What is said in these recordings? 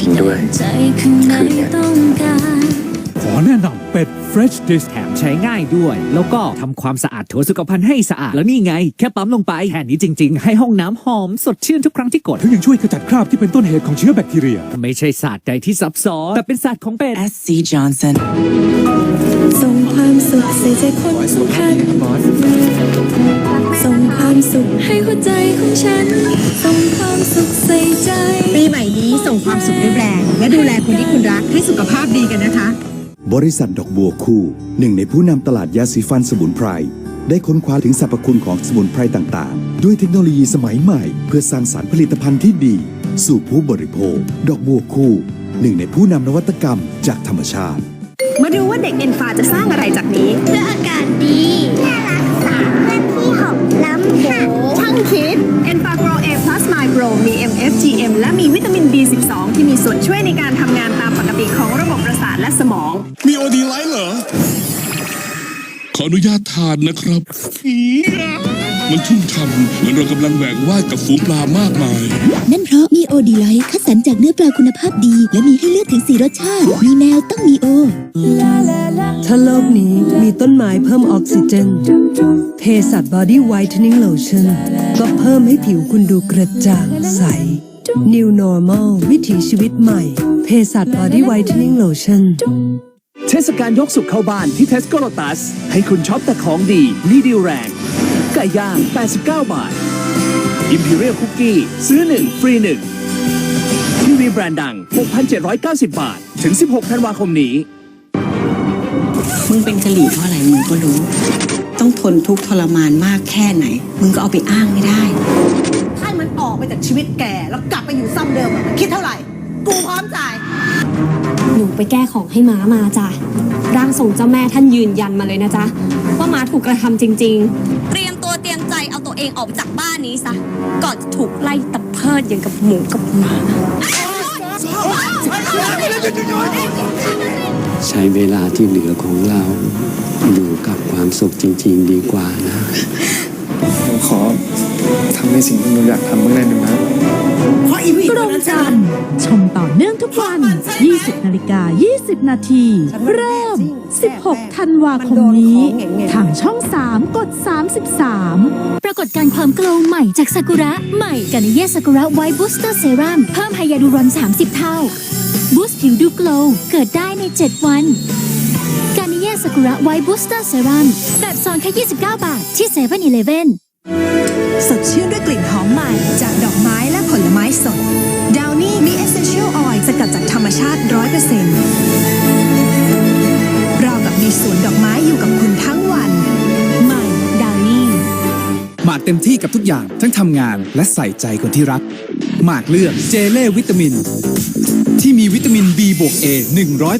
ริง ๆ ด้วยใจข้างในต้องการขอแนะนำเป็ด Fresh Dish แถมใช้ง่ายด้วย แล้วก็ทำความสะอาดโถสุขภัณฑ์ให้สะอาด แล้วนี่ไง แค่ปั๊มลงไป แค่นี้จริง ๆ ให้ห้องน้ำหอมสดชื่นทุกครั้งที่กดทั้งยังช่วยขจัดคราบที่เป็นต้นเหตุของเชื้อแบคทีเรีย ไม่ใช่ศาสตร์ใดที่ซับซ้อน แต่เป็นศาสตร์ของเป็ด SC Johnson ส่งความสุขใส่ใจคนสำคัญส่ง ความสุขให้หัวใจของฉัน ส่งความสุขใส่ใจ ปีใหม่นี้ส่งความสุขด้วยแบรนด์และดูแลคนที่คุณรักให้สุขภาพดีกันนะคะ บริษัทดอกบัวคู่ หนึ่งในผู้นำตลาดยาสีฟันสมุนไพร ได้ค้นคว้าถึงสรรพคุณของสมุนไพรต่างๆ ด้วยเทคโนโลยีสมัยใหม่ เพื่อสร้างสารรค์ผลิตภัณฑ์ที่ดี สู่ผู้บริโภค ดอกบัวคู่ หนึ่งในผู้นำนวัตกรรมจากธรรมชาติ มาดูว่าเด็กเอ็นฟาจะสร้างอะไรจากนี้ เพื่ออากาศดี น่ารักษาเพื่อนที่หอมล้ำค่ะ ช่างคิด e n f a g r o A Plus My Pro มี MFGM และมีวิตามิน B12 ที่มี นุญาตทานนะครับอี๋มันชุ่มฉ่ำเหมือนเรากำลังแหวกว่ายกับฝูงปลามากมาย นั่นเพราะมีโอดีไลท์คัดสรรจากเนื้อปลาคุณภาพดี และมีให้เลือกถึง4รสชาติ มีแมวต้องมีโอ ถ้าโลกนี้มีต้นไม้เพิ่มออกซิเจน เภสัชบอดี้ไวท์เทนนิ่งโลชั่นก็เพิ่มให้ผิวคุณดูกระจ่างใส New Normal วิถีชีวิตใหม่ เภสัชบอดี้ไวท์เทนนิ่งโลชั่นเทศกาลยกสุขเข้าบ้านที่เทสโกโ o ตัส ให้คุณช็อปแต่ของดี มีดีลแรง ไก่ย่าง 89 บาทอิมพีเรียลคุกกี้ซื้อ 1 ฟรี 1 ทีวีแบรนด์ดัง 6,790 บาท ถึง 16 ธันวาคมนี้ มึงเป็นกะหรี่เพราะอะไรมึงก็รู้ ต้องทนทุกข์ทรมานมากแค่ไหน มึงก็เอาไปอ้างไม่ได้ให้มันออกไปจากชีวิตแก แล้วกลับไปอยู่ซ้ำเดิมอะมันคิดเท่าไหร่ กูพร้อมจ่าย หนูไปแก้ของให้ม้ามาจ้ะ ร่างทรงเจ้าแม่ท่านยืนยันมาเลยนะจ๊ะ ว่าม้าถูกกระทำจริง ๆ เตรียมตัวเตรียมใจเอาตัวเองออกจากบ้านนี้ซะ ก่อนจะถูกไล่ตะเพิดอย่างกับหมูกับหมา ใช้เวลาที่เหลือของเรา อยู่กับความสุขจริง ๆ ดีกว่านะหนูขอทำในสิ่งที่หนูอยากทำเมื่อไหร่หนึ่งนะ เพราะอีวีกรมจันทร์ชมต่อ เนื่องทุกวัน 20 นาฬิกา 20 นาที เริ่ม 16 ธันวาคมนี้ ทางช่อง 3 กด 33 ปรากฏการความโกลวใหม่จากซากุระ ใหม่กานิเย่ซากุระไวท์บูสเตอร์เซรั่มเพิ่มไฮยาลูรอน 30 เท่า บูสต์ผิวดูโกลวเกิดได้ใน 7 วันกานิเย่ซากุระไวท์บูสเตอร์เซรั่มแบบซองแค่ 29 บาท ที่เซเว่นอีเลฟเว่นสดชื่นด้วยกลิ่นหอมใหม่จากดอกไม้และผลไม้สด ดาวนี่มี Essential Oil สกัด เต็มที่กับทุกอย่างทั้งทำงานและใส่ใจคนที่รัก หมากเลือกเจเล่วิตามิน ที่มีวิตามิน B บวก A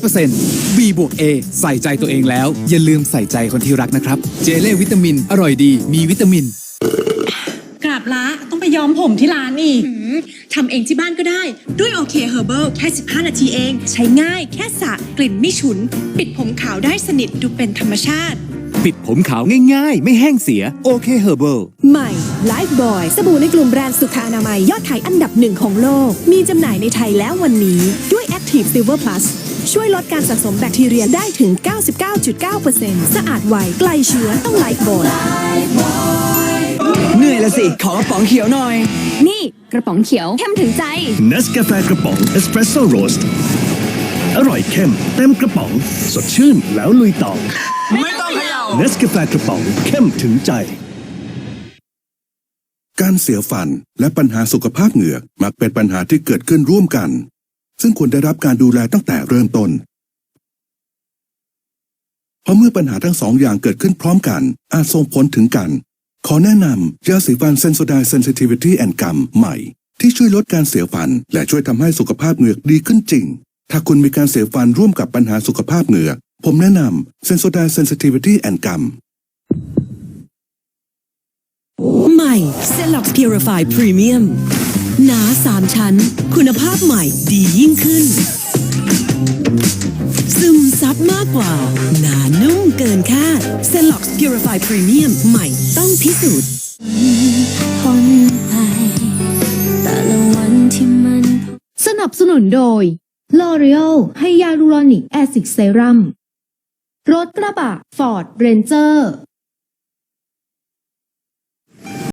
100% B บวก A ใส่ใจตัวเองแล้ว อย่าลืมใส่ใจคนที่รักนะครับ เจเล่วิตามิน อร่อยดี มีวิตามินกราบละต้องไปย้อมผมที่ร้านอีกทำเองที่บ้านก็ได้ ด้วยโอเคเฮอร์เบิลแค่ 15 นาทีเอง ใช้ง่ายแค่สระกลิ่นไม่ฉุน ปิดผมขาวได้สนิทดูเป็นธรรมชาติ ปิดผมขาวง่ายๆ ไม่แห้งเสียโอเคเฮอร์เบิลใหม่ Life Boy สบู่ในกลุ่มแบรนด์สุขอนามัยยอดขายอันดับหนึ่งของโลก มีจำหน่ายในไทยแล้ววันนี้ ด้วย Active Silver Plus ช่วยลดการสะสมแบคทีเรียได้ถึง 99.9%สะอาดไวไกลเชื้อต้อง Life Boy เหนื่อยละสิ ขอกระป๋องเขียวหน่อย นี่กระป๋องเขียวเข้มถึงใจเนสกาแฟกระป๋องเอสเปรสโซ่โรสต์อร่อยเข้มเต็มกระป๋อง สดชื่นแล้วลุยต่อไม่ต้อง เนสกาแฟกระป๋องเข้มถึงใจ การเสียฟันและปัญหาสุขภาพเหงือกมักเป็นปัญหาที่เกิดขึ้นร่วมกัน ซึ่งควรได้รับการดูแลตั้งแต่เริ่มต้น เพราะเมื่อปัญหาทั้งสองอย่างเกิดขึ้นพร้อมกัน อาจส่งผลถึงกัน ขอแนะนำยาสีฟันเซนโซไดเซนซิทิวิตี้แอนด์กัมใหม่ ที่ช่วยลดการเสียฟัน และช่วยทำให้สุขภาพเหงือกดีขึ้นจริงถ้าคุณมีการเสียฟันร่วมกับปัญหาสุขภาพเหงือก ผมแนะนำเซนโซไดเซนซิทิวิตี้แอนด์กัมใหม่ c e l o x Purify Premium หนา3ชั้น คุณภาพใหม่ดียิ่งขึ้น ซึมซับมากกว่า หนานุ่มเกินคาด c e l o x Purify Premium ใหม่ต้องพิสูจน์พ้นไปแต่ละวันที่มันสนับนับสนุนโดย L'Oreal ไฮยาลูรอนิกแอซิดเซรั่ม รถกระบะ Ford Ranger